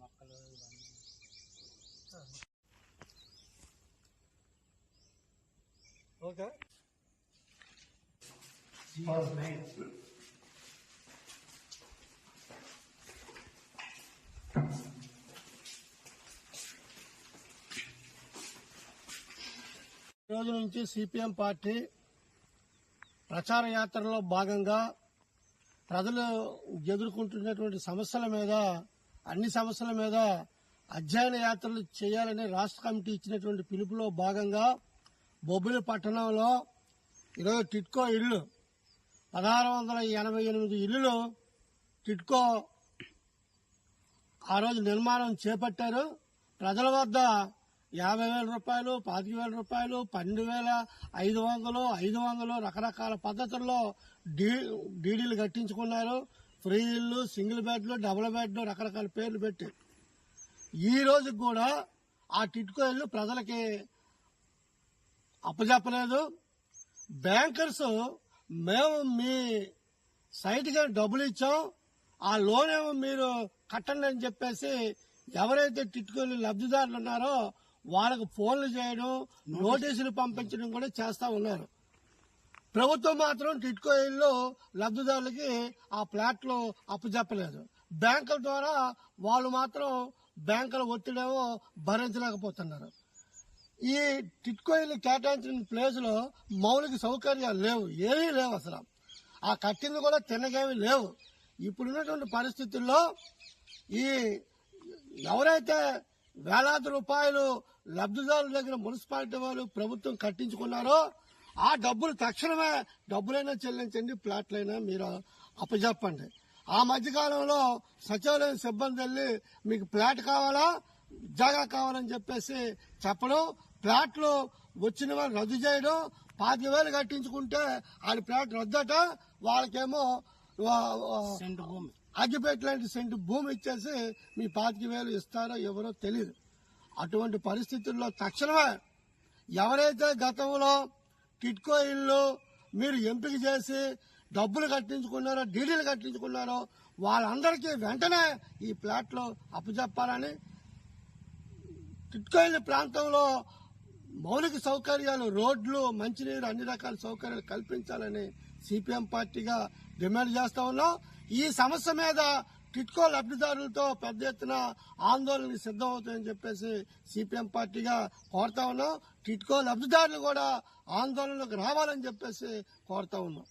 మొక్కలు ఓకే ఈ రోజు నుంచి సిపిఎం పార్టీ ప్రచార యాత్రలో భాగంగా ప్రజలు ఎదుర్కొంటున్నటువంటి సమస్యల మీద అన్ని సమస్యల మీద అధ్యయన యాత్రలు చేయాలని రాష్ట్ర కమిటీ ఇచ్చినటువంటి పిలుపులో భాగంగా బొబ్బిలి పట్టణంలో ఈరోజు టిట్కో ఇళ్ళు పదహారు వందల ఎనభై ఎనిమిది ఇళ్ళు టిట్కో ఆ రోజు నిర్మాణం చేపట్టారు. ప్రజల వద్ద యాభై వేల రూపాయలు పాతిక వేల రూపాయలు పన్నెండు వేల ఐదు వందలు ఐదు వందలు రకరకాల పద్ధతుల్లో డీ డీడీలు కట్టించుకున్నారు. ఫ్రీ ఇల్లు సింగిల్ బెడ్లు డబుల్ బెడ్లు రకరకాల పేర్లు పెట్టి. ఈ రోజు కూడా ఆ టిట్కో ఇల్లు ప్రజలకి అప్పజెప్పలేదు. బ్యాంకర్స్ మేము మీ సైట్కి డబ్బులు ఇచ్చాం. ఆ లోన్ ఏమో మీరు కట్టండి అని చెప్పేసి ఎవరైతే టిట్కోలు లబ్ధిదారులు ఉన్నారో వాళ్ళకు ఫోన్లు చేయడం నోటీసులు పంపించడం కూడా చేస్తా ఉన్నారు. ప్రభుత్వం మాత్రం టిట్కో ఇల్లు లబ్ధిదారులకి ఆ ప్లాట్లు అప్పచెప్పలేదు బ్యాంకుల ద్వారా వాళ్ళు మాత్రం బ్యాంకుల ఒత్తిడేమో భరించలేకపోతున్నారు. ఈ టిట్కో ఇల్లు కేటాయించిన ప్లేస్లో మౌలిక సౌకర్యాలు లేవు ఏమీ లేవు అసలు. ఆ కట్టింది కూడా తినగేమీ లేవు. ఇప్పుడున్నటువంటి పరిస్థితుల్లో ఈ ఎవరైతే వేలాది రూపాయలు లబ్ధిదారుల దగ్గర మున్సిపాలిటీ వాళ్ళు ప్రభుత్వం కట్టించుకున్నారో ఆ డబ్బులు తక్షణమే డబ్బులైనా చెల్లించండి ప్లాట్లైనా మీరు అప్పచెప్పండి ఆ మధ్యకాలంలో సచివాలయం సిబ్బంది వెళ్ళి మీకు ప్లాట్ కావాలా జాగా కావాలని చెప్పేసి చెప్పడం ప్లాట్లు వచ్చిన వాళ్ళు రద్దు చేయడం పాతిక వేలు కట్టించుకుంటే వాళ్ళ ప్లాట్ రద్దట వాళ్ళకేమో వా- సెంటు భూమి. అగ్గిపేట లాంటి సెంటు భూమి ఇచ్చేసి మీ పాతిక వేలు ఇస్తారో ఎవరో తెలియదు అటువంటి పరిస్థితుల్లో తక్షణమే ఎవరైతే గతంలో టిట్కో ఇల్లు మీరు ఎంపిక చేసి డబ్బులు కట్టించుకున్నారో డీడీలు కట్టించుకున్నారో వాళ్ళందరికీ వెంటనే ఈ ప్లాట్లు అప్పచెప్పాలని టిట్కో ఇల్లు ప్రాంతంలో మౌలిక సౌకర్యాలు రోడ్లు మంచినీరు అన్ని రకాల సౌకర్యాలు కల్పించాలని సిపిఎం పార్టీగా డిమాండ్ చేస్తా ఉన్నాం. ఈ సమస్య మీద టిట్కో లబ్ధిదారులతో పెద్ద ఎత్తున ఆందోళనకి సిద్ధమవుతుందని చెప్పేసి సిపిఎం పార్టీగా కోరుతా ఉన్నాం. టిట్కో లబ్ధిదారులు కూడా ఆందోళనకు రావాలని చెప్పేసి కోరుతా ఉన్నాం.